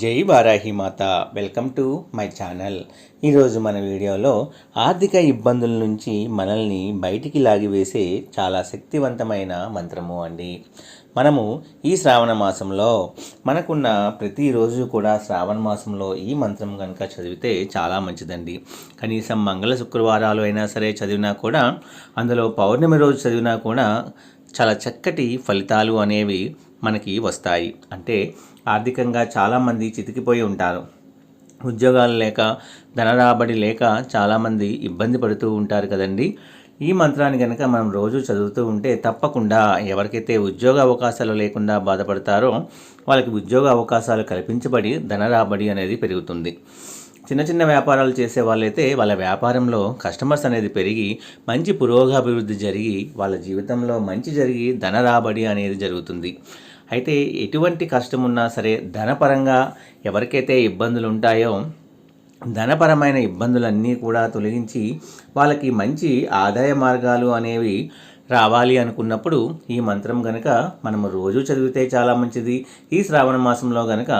జై వారాహి మాత. Welcome to my channel. ఈరోజు మన వీడియోలో ఆర్థిక ఇబ్బందుల నుంచి మనల్ని బయటికి లాగివేసే చాలా శక్తివంతమైన మంత్రము అండి. మనము ఈ శ్రావణ మాసంలో మనకున్న ప్రతిరోజు కూడా శ్రావణ మాసంలో ఈ మంత్రం కనుక చదివితే చాలా మంచిదండి. కనీసం మంగళ శుక్రవారాలు అయినా సరే చదివినా కూడా అందులో పౌర్ణమి రోజు చదివినా కూడా చాలా చక్కటి ఫలితాలు అనేవి మనకి వస్తాయి. అంటే ఆర్థికంగా చాలామంది చితికిపోయి ఉంటారు. ఉద్యోగాలు లేక ధన రాబడి లేక చాలామంది ఇబ్బంది పడుతూ ఉంటారు కదండి. ఈ మంత్రాన్ని కనుక మనం రోజు చదువుతూ ఉంటే తప్పకుండా ఎవరికైతే ఉద్యోగ అవకాశాలు లేకుండా బాధపడతారో వాళ్ళకి ఉద్యోగ అవకాశాలు కల్పించబడి ధన రాబడి అనేది పెరుగుతుంది. చిన్న చిన్న వ్యాపారాలు చేసే వాళ్ళైతే వాళ్ళ వ్యాపారంలో కస్టమర్స్ అనేది పెరిగి మంచి పురోగాభివృద్ధి జరిగి వాళ్ళ జీవితంలో మంచి జరిగి ధన రాబడి అనేది జరుగుతుంది. అయితే ఎటువంటి కష్టం ఉన్నా సరే ధనపరంగా ఎవరికైతే ఇబ్బందులు ఉంటాయో ధనపరమైన ఇబ్బందులన్నీ కూడా తొలగించి వాళ్ళకి మంచి ఆదాయ మార్గాలు అనేవి రావాలి అనుకున్నప్పుడు ఈ మంత్రం గనక మనం రోజు చదివితే చాలా మంచిది. ఈ శ్రావణ మాసంలో గనక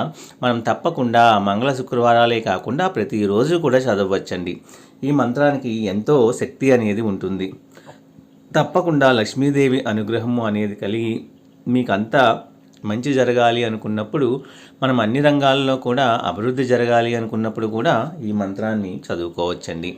మనం తప్పకుండా మంగళ శుక్రవారాలే కాకుండా ప్రతిరోజు కూడా చదవచ్చండి. ఈ మంత్రానికి ఎంతో శక్తి అనేది ఉంటుంది. తప్పకుండా లక్ష్మీదేవి అనుగ్రహము అనేది కలిగి మీకంతా మంచి జరగాలి అనుకున్నప్పుడు మనం అన్ని రంగాల్లో కూడా అభివృద్ధి జరగాలి అనుకున్నప్పుడు కూడా ఈ మంత్రాన్ని చదువుకోవచ్చండి.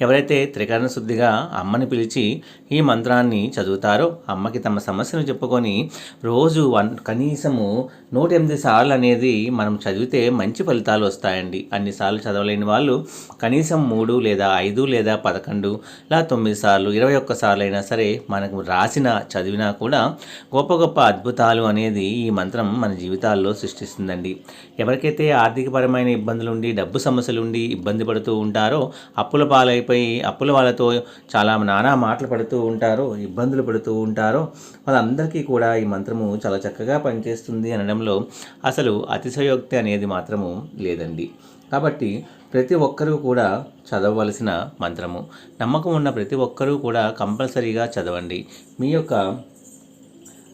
ఎవరైతే త్రికరణ శుద్ధిగా అమ్మని పిలిచి ఈ మంత్రాన్ని చదువుతారో అమ్మకి తమ సమస్యను చెప్పుకొని రోజు వన్ కనీసము నూట ఎనిమిది సార్లు అనేది మనం చదివితే మంచి ఫలితాలు వస్తాయండి. అన్నిసార్లు చదవలేని వాళ్ళు కనీసం మూడు లేదా ఐదు లేదా పదకొండు లేదా తొమ్మిది సార్లు ఇరవై ఒక్క సార్లు అయినా సరే మనకు రాసిన చదివినా కూడా గొప్ప గొప్ప అద్భుతాలు అనేది ఈ మంత్రం మన జీవితాల్లో సృష్టిస్తుందండి. ఎవరికైతే ఆర్థికపరమైన ఇబ్బందులుండి డబ్బు సమస్యలుండి ఇబ్బంది పడుతూ ఉంటారో అప్పుల పాలై అయిపోయి అప్పుల వాళ్ళతో చాలా నానా మాటలు పడుతూ ఉంటారో ఇబ్బందులు పడుతూ ఉంటారో. వాళ్ళందరికీ కూడా ఈ మంత్రము చాలా చక్కగా పనిచేస్తుంది అనడంలో అసలు అతిశయోక్తి అనేది మాత్రము లేదండి. కాబట్టి ప్రతి ఒక్కరూ కూడా చదవవలసిన మంత్రము. నమ్మకం ఉన్న ప్రతి ఒక్కరూ కూడా కంపల్సరీగా చదవండి. మీ యొక్క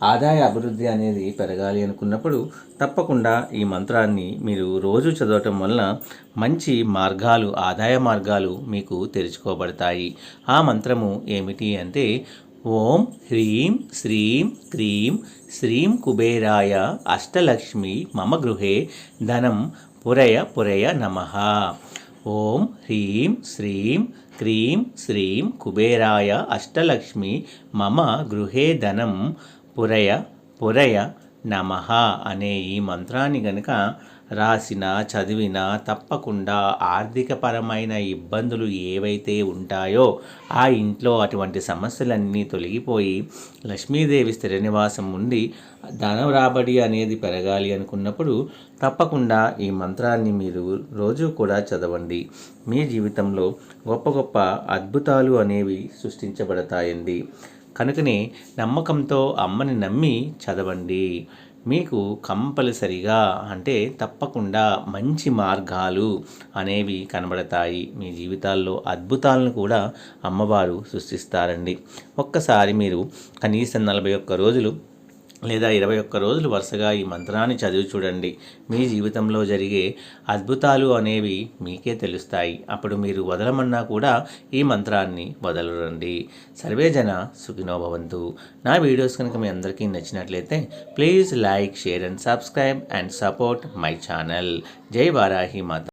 ఆదాయ అభివృద్ధి అనేది పెరగాలి అనుకున్నప్పుడు తప్పకుండా ఈ మంత్రాన్ని మీరు రోజు చదవటం వలన మంచి మార్గాలు ఆదాయ మార్గాలు మీకు తెరుచుకోబడతాయి. ఆ మంత్రము ఏమిటి అంటే ఓం హ్రీం శ్రీం క్రీం శ్రీం కుబేరాయ అష్టలక్ష్మి మమ గృహే ధనం పురయ పురయ నమ. ఓం హ్రీం శ్రీం క్రీం శ్రీం కుబేరాయ అష్టలక్ష్మి మమ గృహే ధనం పురయ పురయ నమ అనే ఈ మంత్రాన్ని గనుక రాసిన చదివిన తప్పకుండా ఆర్థికపరమైన ఇబ్బందులు ఏవైతే ఉంటాయో ఆ ఇంట్లో అటువంటి సమస్యలన్నీ తొలగిపోయి లక్ష్మీదేవి స్థిర నివాసం ఉండి ధన రాబడి అనేది పెరగాలి అనుకున్నప్పుడు తప్పకుండా ఈ మంత్రాన్ని మీరు రోజు కూడా చదవండి. మీ జీవితంలో గొప్ప గొప్ప అద్భుతాలు అనేవి సృష్టించబడతాయండి. కనుకనే నమ్మకంతో అమ్మని నమ్మి చదవండి. మీకు కంపల్సరిగా అంటే తప్పకుండా మంచి మార్గాలు అనేవి కనబడతాయి. మీ జీవితాల్లో అద్భుతాలను కూడా అమ్మవారు సృష్టిస్తారండి. ఒక్కసారి మీరు కనీసం నలభై ఒక్క రోజులు లేదా ఇరవై ఒక్క రోజులు వరుసగా ఈ మంత్రాన్ని చదివి చూడండి. మీ జీవితంలో జరిగే అద్భుతాలు అనేవి మీకే తెలుస్తాయి. అప్పుడు మీరు వదలమన్నా కూడా ఈ మంత్రాన్ని వదలరండి. సర్వేజన సుఖినోభవంతు నా వీడియోస్ కనుక మీ అందరికీ నచ్చినట్లయితే please like share and subscribe and support my channel. జై వారాహి మాత.